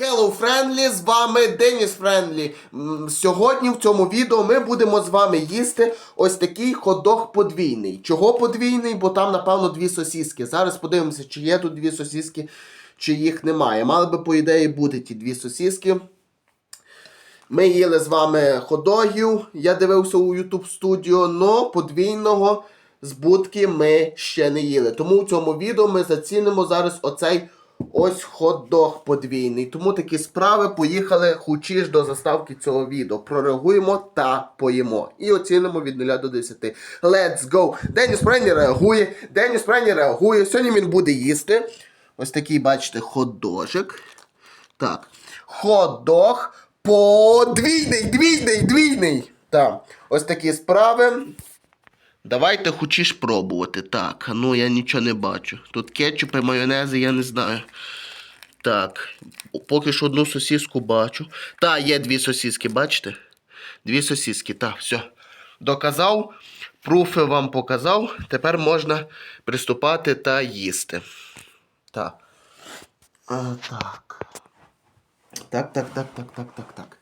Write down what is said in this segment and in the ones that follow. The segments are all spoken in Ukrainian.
Hello Friendly, з вами Деніс Френдлі. Сьогодні в цьому відео ми будемо з вами їсти ось такий хот-дог подвійний. Чого подвійний? Бо там, напевно, дві сосіски. Зараз подивимося, чи є тут дві сосіски, чи їх немає. Мали би, по ідеї, бути ті дві сосіски. Ми їли з вами ходогів, я дивився у YouTube Studio, но подвійного з будки ми ще не їли. Тому в цьому відео ми зацінимо зараз оцей ось хот-дог подвійний. Тому такі справи поїхали хучі ж до заставки цього відео. Прореагуємо та поїмо. І оцінимо від 0 до 10. Let's go! Деніс Прені реагує. Деніс Прені реагує. Сьогодні він буде їсти. Ось такий, бачите, хот-дожик. Так. Хот-дог подвійний, двійний, двійний. Так. Ось такі справи. Давайте хочеш пробувати. Так, ну я нічого не бачу. Тут кетчупи, майонези, я не знаю. Так, поки що одну сосиску бачу. Та, є дві сосиски, бачите? Дві сосиски, так, все. Доказав, пруфи вам показав. Тепер можна приступати та їсти. Так. А, так. Так, так, так, так, так, так, так.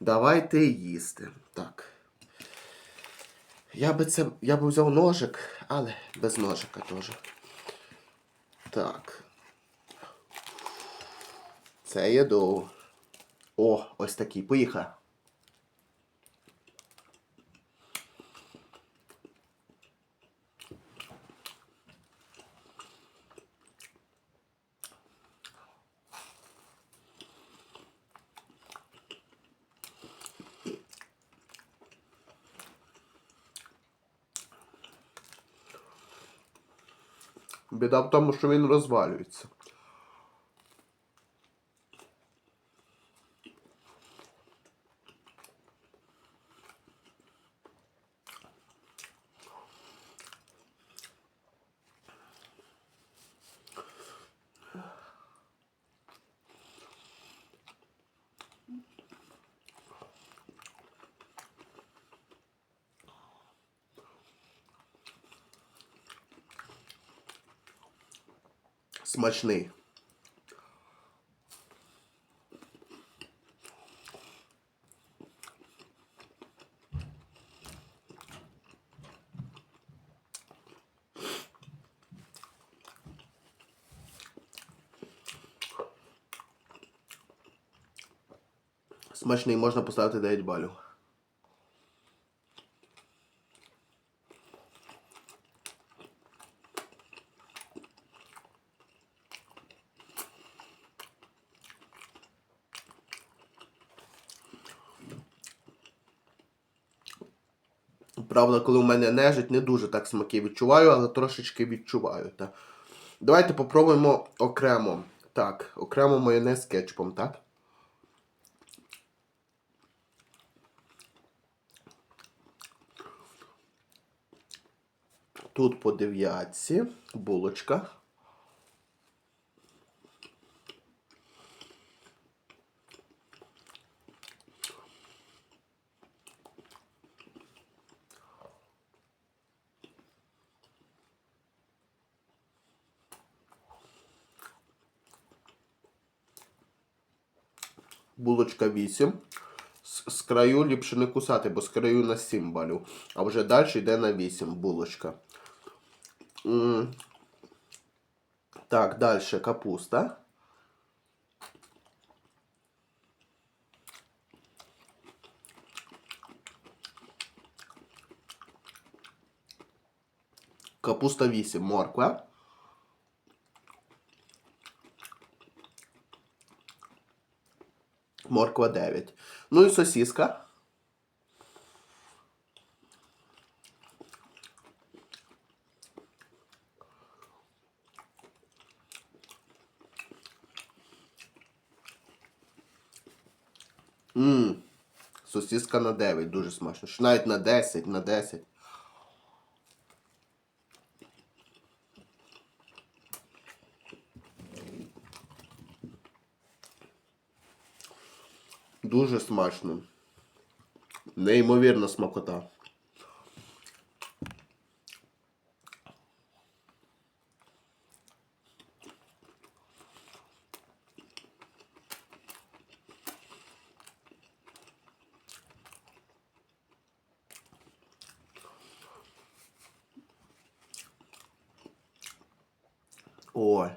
Давайте їсти. Так. Я би це. Я би взяв ножик, але без ножика теж. Так. Це є до. О, ось такий. Поїхали. Біда в тому, що він розвалюється. Смачний. Смачний, можна поставити 9 балів. Правда, коли у мене нежить, не дуже так смаки відчуваю, але трошечки відчуваю. Та. Давайте попробуємо окремо. Так, окремо майонез з кетчупом, так? Тут по дев'ятці булочка. Булочка 8. З, з краю ліпше не кусати, бо з краю на 7 балів. А вже далі йде на 8 булочка. Так, далі капуста. Капуста 8, морква. Морква 9. Ну і сосиска. Ммм. Сосиска на 9, дуже смачно. Навіть на 10, на 10. дуже смачно. Неймовірна смакота. Ой.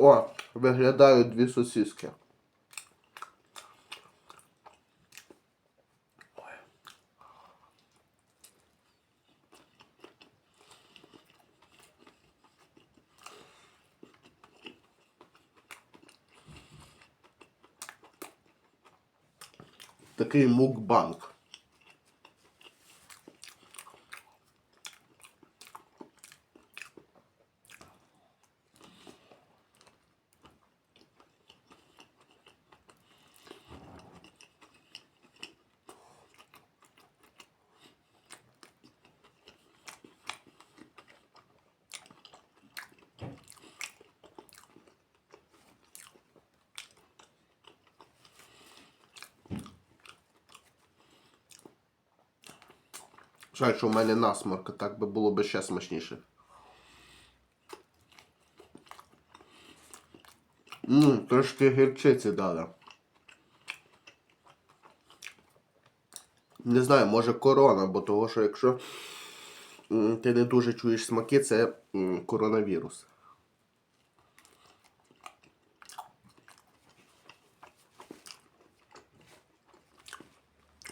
О, виглядають дві сосиски. Такий мукбанк. Жаль, що в мене насморк, так би було б ще смачніше. Ммм, трошки гірчиці дали. Не знаю, може корона, бо того, що якщо ти не дуже чуєш смаки, це коронавірус.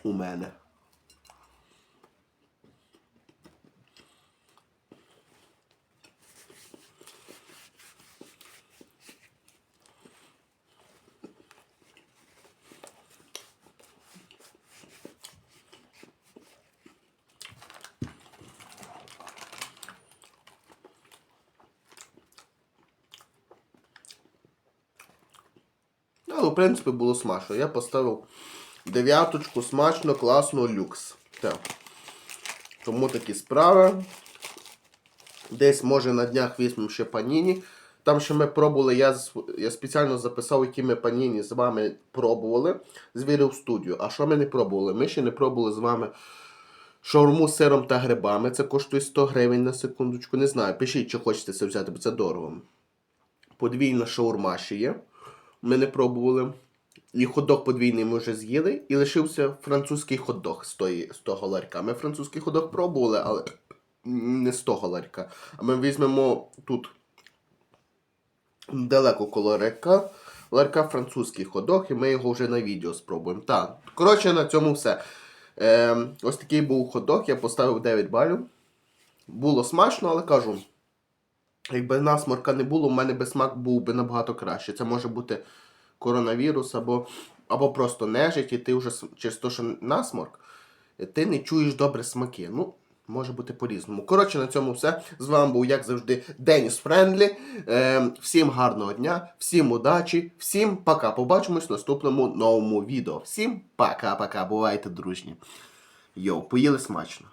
У мене. Ну, в принципі, було смачно. Я поставив дев'яточку, смачно, класно, люкс. Так. Тому такі справи. Десь, може, на днях візьмемо ще паніні. Там, що ми пробували, я, я спеціально записав, які ми паніні з вами пробували. Звірив студію. А що ми не пробували? Ми ще не пробували з вами шаурму з сиром та грибами. Це коштує 100 гривень на секундочку. Не знаю. Пишіть, чи хочете це взяти, бо це дорого. Подвійна шаурма ще є. Ми не пробували. І хот-дог подвійний ми вже з'їли. І лишився французький хот-дог з, з того ларька. Ми французький хот-дог пробували, але не з того ларька. А ми візьмемо тут далеко коло река. Ларька французький хот-дог, і ми його вже на відео спробуємо. Так, коротше, на цьому все. Е, ось такий був хот-дог, я поставив 9 балів. Було смачно, але кажу. Якби насморка не було, у мене би смак був би набагато краще. Це може бути коронавірус або, або просто нежить, і ти вже через те, що насморк, ти не чуєш добре смаки. Ну, може бути по-різному. Коротше, на цьому все. З вами був, як завжди, Деніс Френдлі. Е, всім гарного дня, всім удачі, всім пока. Побачимось в наступному новому відео. Всім пока-пока. Бувайте дружні. Йоу, поїли смачно.